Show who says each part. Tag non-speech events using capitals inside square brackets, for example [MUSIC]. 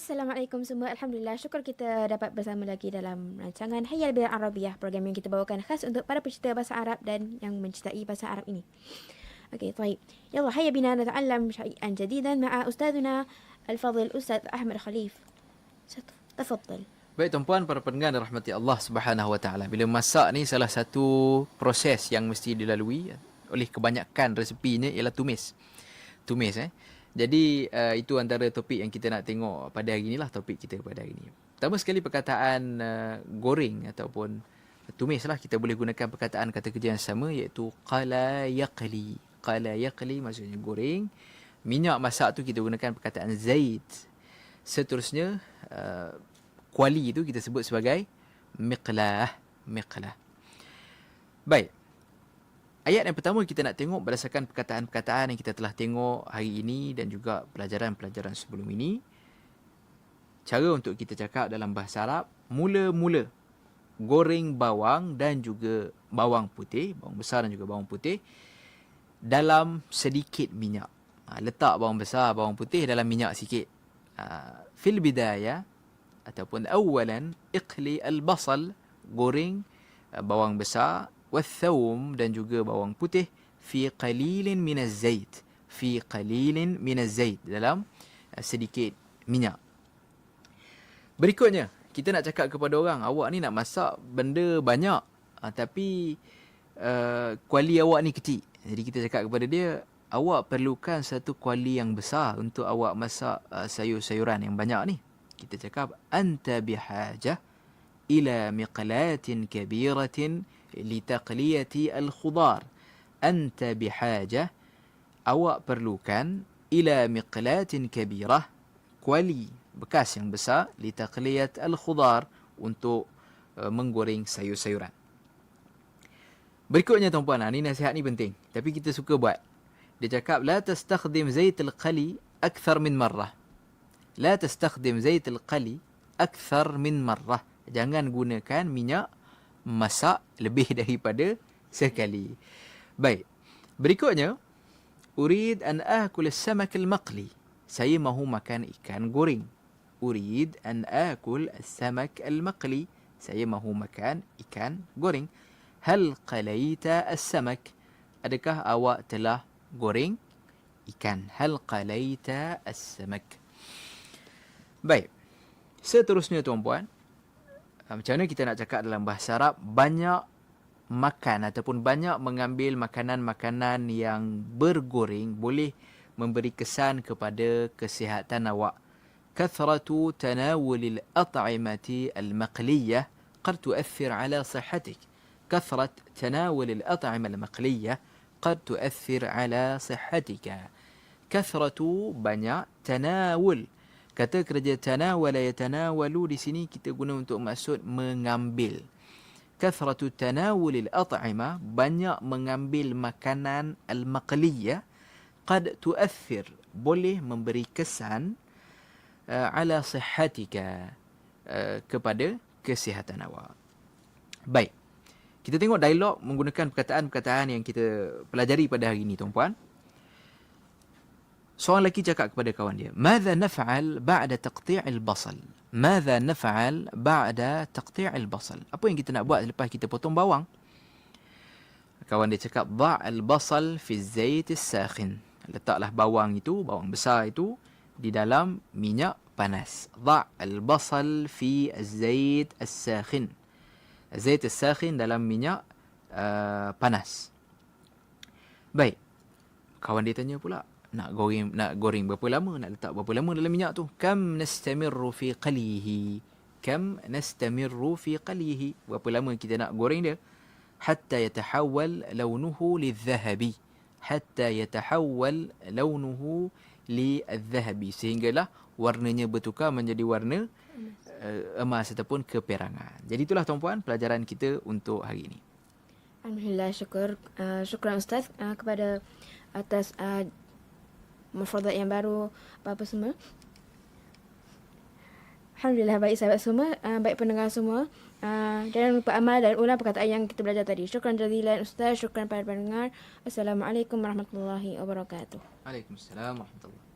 Speaker 1: Assalamualaikum semua. Alhamdulillah syukur kita dapat bersama lagi dalam rancangan Hayal Bil Arabiyah, program yang kita bawakan khas untuk para pecinta bahasa Arab dan yang mencintai bahasa Arab ini. Okey, طيب. يلا هيا بنا نتعلم شيئا جديدا مع أستاذنا الفضل أستاذ أحمد خليف. تفضل.
Speaker 2: Baik tuan-puan para pendengar dan rahmati Allah Subhanahu wa taala. Bila masak ni salah satu proses yang mesti dilalui oleh kebanyakan resepinya ialah tumis. Tumis eh. Jadi uh, itu antara topik yang kita nak tengok pada hari inilah topik kita pada hari ini. Pertama sekali perkataan uh, goreng ataupun tumis lah kita boleh gunakan perkataan kata kerja yang sama iaitu qala yaqli. Qala yaqli maksudnya goreng. Minyak masak tu kita gunakan perkataan zait. Seterusnya uh, kuali itu kita sebut sebagai miqlah. Miqlah. Baik. Ayat yang pertama kita nak tengok berdasarkan perkataan-perkataan yang kita telah tengok hari ini dan juga pelajaran-pelajaran sebelum ini. Cara untuk kita cakap dalam bahasa Arab, mula-mula goreng bawang dan juga bawang putih, bawang besar dan juga bawang putih dalam sedikit minyak. Ha, letak bawang besar, bawang putih dalam minyak sikit. Ha, fil bidaya ataupun awalan iqli al-basal goreng uh, bawang besar والثوم dan juga bawang putih fi qalilin min az-zait fi qalilin min zait dalam eh, sedikit minyak. Berikutnya kita nak cakap kepada orang awak ni nak masak benda banyak. Ah, tapi uh, kuali awak ni kecil. Jadi kita cakap kepada dia awak perlukan satu kuali yang besar untuk awak masak uh, sayur-sayuran yang banyak ni. Kita cakap anta bihajah ila miqlatin kabiratin لتقليه الخضار. انت بحاجه او perlukan الى مقلاه كبيره كولي bekas yang besar لتقليه الخضار untuk uh, menggoreng sayur-sayuran. Berikutnya tuan-tuan ni nasihat ni penting tapi kita suka buat. Dia cakap la tastakhdim zait alqali akthar min marrah. La tastakhdim zait alqali akthar min marrah. Jangan gunakan minyak masak lebih [LAUGHS] daripada sekali. Baik. Berikutnya, urid an akul as-samak al-maqli. Saya mahu makan ikan goreng. Urid an akul as-samak al-maqli. Saya mahu makan ikan goreng. Hal qalaita as-samak? Adakah awak telah goreng ikan? Hal qalaita as-samak? Baik. Seterusnya tuan-puan, Ha, macam mana kita nak cakap dalam bahasa Arab banyak makan ataupun banyak mengambil makanan-makanan yang bergoreng boleh memberi kesan kepada kesihatan awak. Kathratu tanawul al-at'imati al-maqliyah qad tu'athir ala sihhatik. Kathrat tanawul al-at'imah al-maqliyah qad tu'athir ala sihhatika. Kathratu banyak tanawul Kata kerja tanawala yatanawalu di sini kita guna untuk maksud mengambil. Kathratu tanawulil at'ima banyak mengambil makanan al-maqliyah qad tu'athir boleh memberi kesan uh, ala sihhatika uh, kepada kesihatan awak. Baik. Kita tengok dialog menggunakan perkataan-perkataan yang kita pelajari pada hari ini tuan-puan. Seorang lelaki cakap kepada kawan dia, "Madza naf'al ba'da taqti'il basal?" Madza naf'al ba'da taqti'il basal? Apa yang kita nak buat selepas kita potong bawang? Kawan dia cakap, "Dha'al basal fi zait as-sakhin." Letaklah bawang itu, bawang besar itu di dalam minyak panas. Dha'al basal fi zait as-sakhin. Zait as-sakhin dalam minyak uh, panas. Baik. Kawan dia tanya pula, nak goreng nak goreng berapa lama nak letak berapa lama dalam minyak tu? Kam nastamirru fi qalihi? Kam nastamirru fi qalihi? Berapa lama kita nak goreng dia? Hatta yatahawwal launuhu lidhahabi hatta yatahawwal launuhu lidhahabi sehinggalah warnanya bertukar menjadi warna uh, emas ataupun keperangan. Jadi itulah tuan-puan pelajaran kita untuk hari ini.
Speaker 1: Alhamdulillah syukur. Uh, syukran ustaz uh, kepada atas uh, mufradat yang baru apa-apa semua. Alhamdulillah baik sahabat semua, uh, baik pendengar semua. Uh, jangan lupa amal dan ulang perkataan yang kita belajar tadi. Syukran jazilan Ustaz, syukran pada pendengar. Assalamualaikum warahmatullahi wabarakatuh.
Speaker 2: Waalaikumsalam warahmatullahi